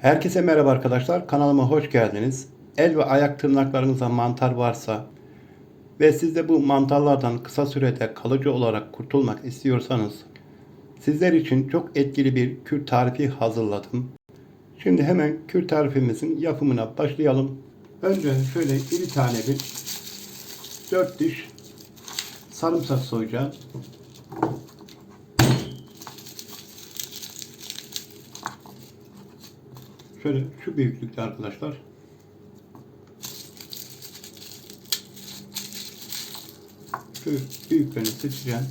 Herkese merhaba arkadaşlar. Kanalıma hoş geldiniz. El ve ayak tırnaklarınızda mantar varsa ve siz de bu mantarlardan kısa sürede kalıcı olarak kurtulmak istiyorsanız sizler için çok etkili bir kür tarifi hazırladım. Şimdi hemen kür tarifimizin yapımına başlayalım. Önce şöyle iri tane bir 4 diş sarımsak soyacağım. Şöyle şu büyüklükte arkadaşlar. Şu büyüklerini seçeceğim.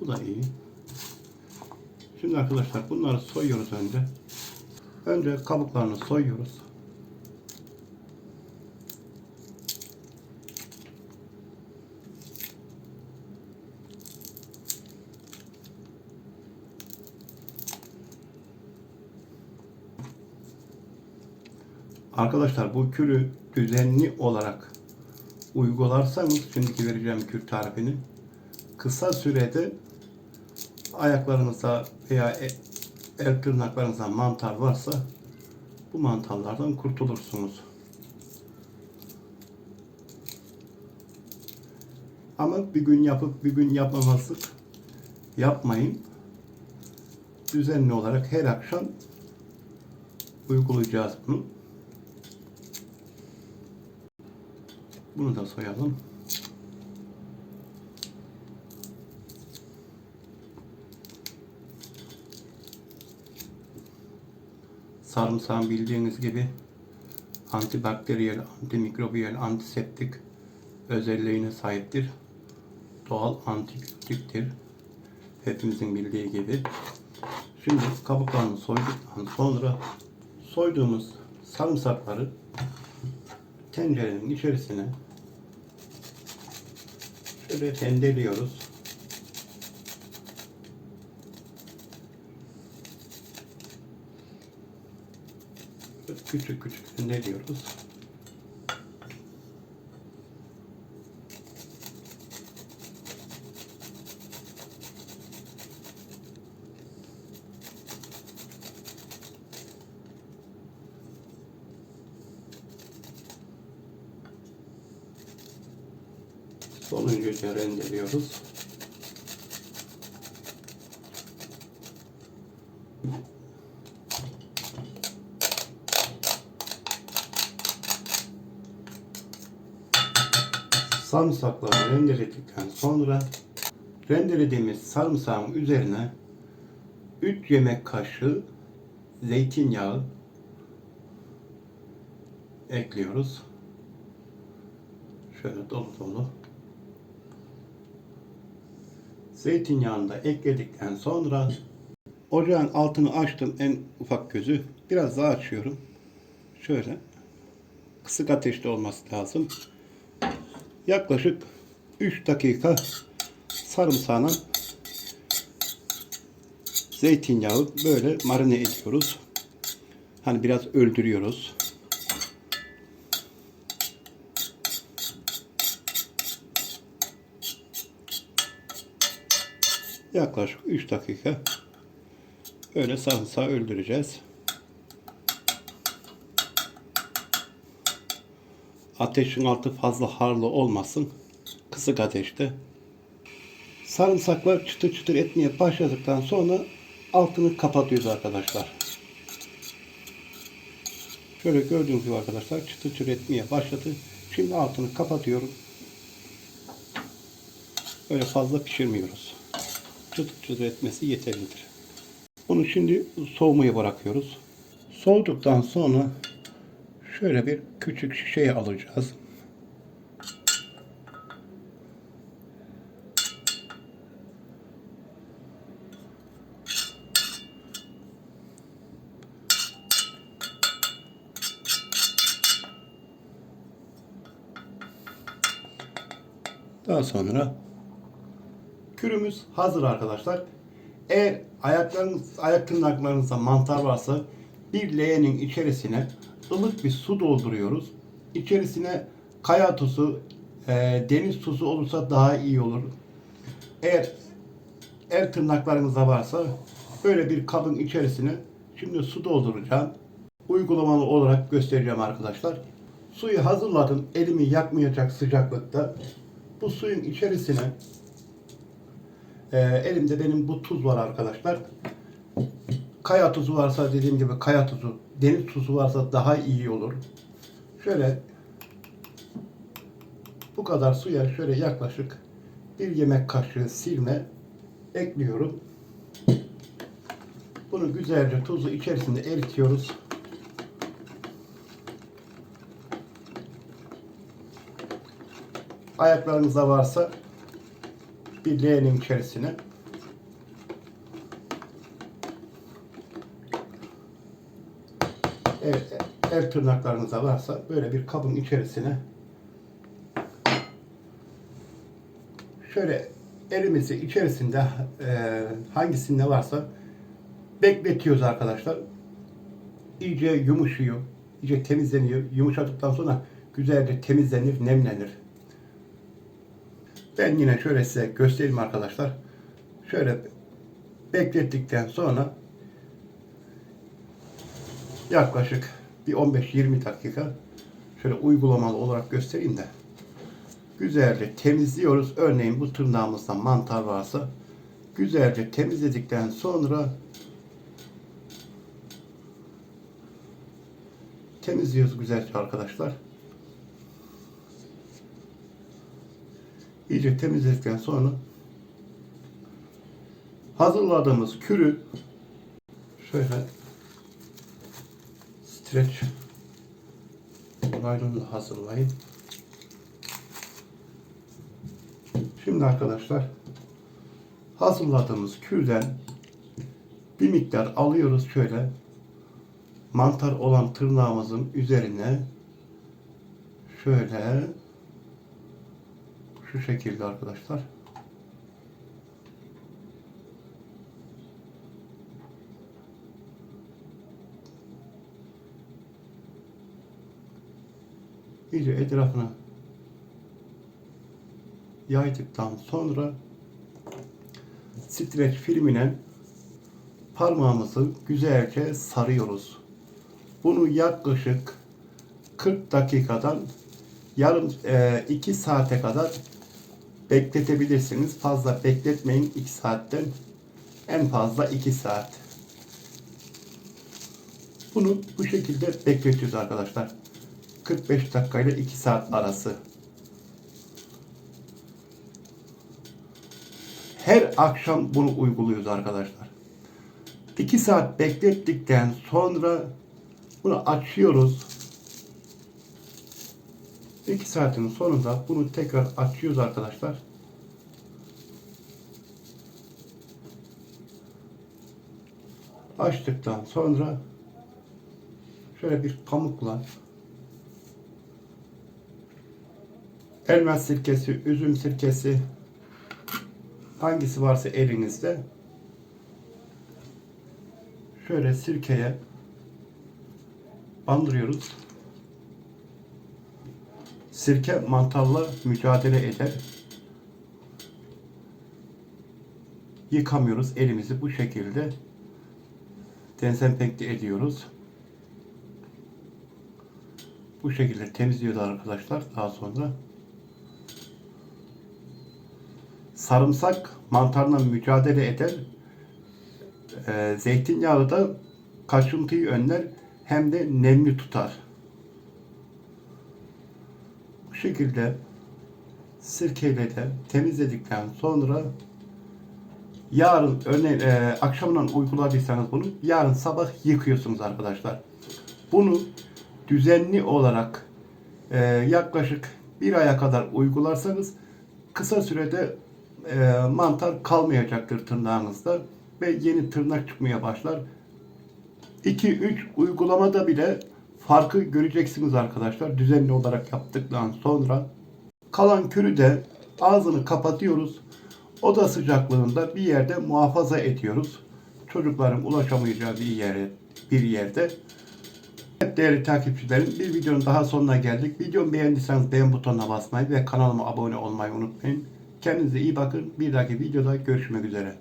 Bu da iyi. Şimdi arkadaşlar bunları soyuyoruz önce. Önce kabuklarını soyuyoruz. Arkadaşlar bu kürü düzenli olarak uygularsanız şimdiki vereceğim kür tarifini kısa sürede ayaklarınızda veya e- el tırnaklarınızda mantar varsa bu mantarlardan kurtulursunuz. Ama bir gün yapıp bir gün yapmamazlık yapmayın. Düzenli olarak her akşam uygulayacağız bunu. Bunu da soyalım. Sarımsağın bildiğiniz gibi antibakteriyel, antimikrobiyel, antiseptik özelliğine sahiptir. Doğal antibiyotiktir. Hepimizin bildiği gibi. Şimdi kabuklarını soyduktan sonra soyduğumuz sarımsakları tencerenin içerisine şöyle tendeliyoruz. küçük küçük tendeliyoruz. Sonuncuca rendeliyoruz. Sarımsakları rendeledikten sonra rendelediğimiz sarımsağın üzerine 3 yemek kaşığı zeytinyağı ekliyoruz. Şöyle dolu dolu. Zeytinyağını da ekledikten sonra ocağın altını açtım en ufak gözü. Biraz daha açıyorum. Şöyle kısık ateşte olması lazım yaklaşık 3 dakika sarımsağına zeytinyağı böyle marine ediyoruz. Hani biraz öldürüyoruz. Yaklaşık 3 dakika öyle sarımsağı öldüreceğiz. Ateşin altı fazla harlı olmasın. Kısık ateşte. Sarımsaklar çıtır çıtır etmeye başladıktan sonra altını kapatıyoruz arkadaşlar. Şöyle gördüğünüz gibi arkadaşlar çıtır çıtır etmeye başladı. Şimdi altını kapatıyorum. Böyle fazla pişirmiyoruz. Çıtır çıtır etmesi yeterlidir. Bunu şimdi soğumaya bırakıyoruz. Soğuduktan sonra şöyle bir küçük şişeye alacağız. Daha sonra kürümüz hazır arkadaşlar. Eğer ayaklarınız, ayak tırnaklarınızda mantar varsa bir leğenin içerisine ılık bir su dolduruyoruz. İçerisine kaya tuzu, e, deniz tuzu olursa daha iyi olur. Eğer el tırnaklarınızda varsa böyle bir kabın içerisine şimdi su dolduracağım. Uygulamalı olarak göstereceğim arkadaşlar. Suyu hazırladım. Elimi yakmayacak sıcaklıkta. Bu suyun içerisine e, elimde benim bu tuz var arkadaşlar. Kaya tuzu varsa dediğim gibi kaya tuzu, deniz tuzu varsa daha iyi olur. Şöyle bu kadar suya şöyle yaklaşık bir yemek kaşığı silme ekliyorum. Bunu güzelce tuzu içerisinde eritiyoruz. Ayaklarınızda varsa bir leğenin içerisine Evet, el tırnaklarınızda varsa böyle bir kabın içerisine şöyle elimizi içerisinde e, hangisinde varsa bekletiyoruz arkadaşlar. İyice yumuşuyor, iyice temizleniyor. Yumuşadıktan sonra güzelce temizlenir, nemlenir. Ben yine şöyle size göstereyim arkadaşlar. Şöyle beklettikten sonra yaklaşık bir 15-20 dakika şöyle uygulamalı olarak göstereyim de güzelce temizliyoruz. Örneğin bu tırnağımızda mantar varsa güzelce temizledikten sonra temizliyoruz güzelce arkadaşlar. İyice temizledikten sonra hazırladığımız kürü şöyle streç naylonla hazırlayın. Şimdi arkadaşlar hazırladığımız kürden bir miktar alıyoruz şöyle mantar olan tırnağımızın üzerine şöyle şu şekilde arkadaşlar. İyice etrafına yaydıktan sonra streç filmine parmağımızı güzelce sarıyoruz. Bunu yaklaşık 40 dakikadan yarım 2 saate kadar bekletebilirsiniz. Fazla bekletmeyin 2 saatten. En fazla 2 saat. Bunu bu şekilde bekletiyoruz arkadaşlar. 45 dakika ile 2 saat arası. Her akşam bunu uyguluyoruz arkadaşlar. 2 saat beklettikten sonra bunu açıyoruz. 2 saatin sonunda bunu tekrar açıyoruz arkadaşlar. Açtıktan sonra şöyle bir pamukla elma sirkesi, üzüm sirkesi hangisi varsa elinizde şöyle sirkeye bandırıyoruz. Sirke mantarla mücadele eder. Yıkamıyoruz elimizi bu şekilde dezenfekte ediyoruz. Bu şekilde temizliyoruz arkadaşlar daha sonra. Sarımsak mantarla mücadele eder. E, zeytinyağı da kaşıntıyı önler hem de nemli tutar. Bu şekilde sirkeyle de temizledikten sonra yarın örneğin e, akşamdan uyguladıysanız bunu yarın sabah yıkıyorsunuz arkadaşlar. Bunu düzenli olarak e, yaklaşık bir aya kadar uygularsanız kısa sürede e, mantar kalmayacaktır tırnağınızda ve yeni tırnak çıkmaya başlar. 2-3 uygulamada bile farkı göreceksiniz arkadaşlar. Düzenli olarak yaptıktan sonra kalan kürü de ağzını kapatıyoruz. Oda sıcaklığında bir yerde muhafaza ediyoruz. çocukların ulaşamayacağı bir yere bir yerde. Evet değerli takipçilerim bir videonun daha sonuna geldik. Videomu beğendiyseniz beğen butonuna basmayı ve kanalıma abone olmayı unutmayın. Kendinize iyi bakın. Bir dahaki videoda görüşmek üzere.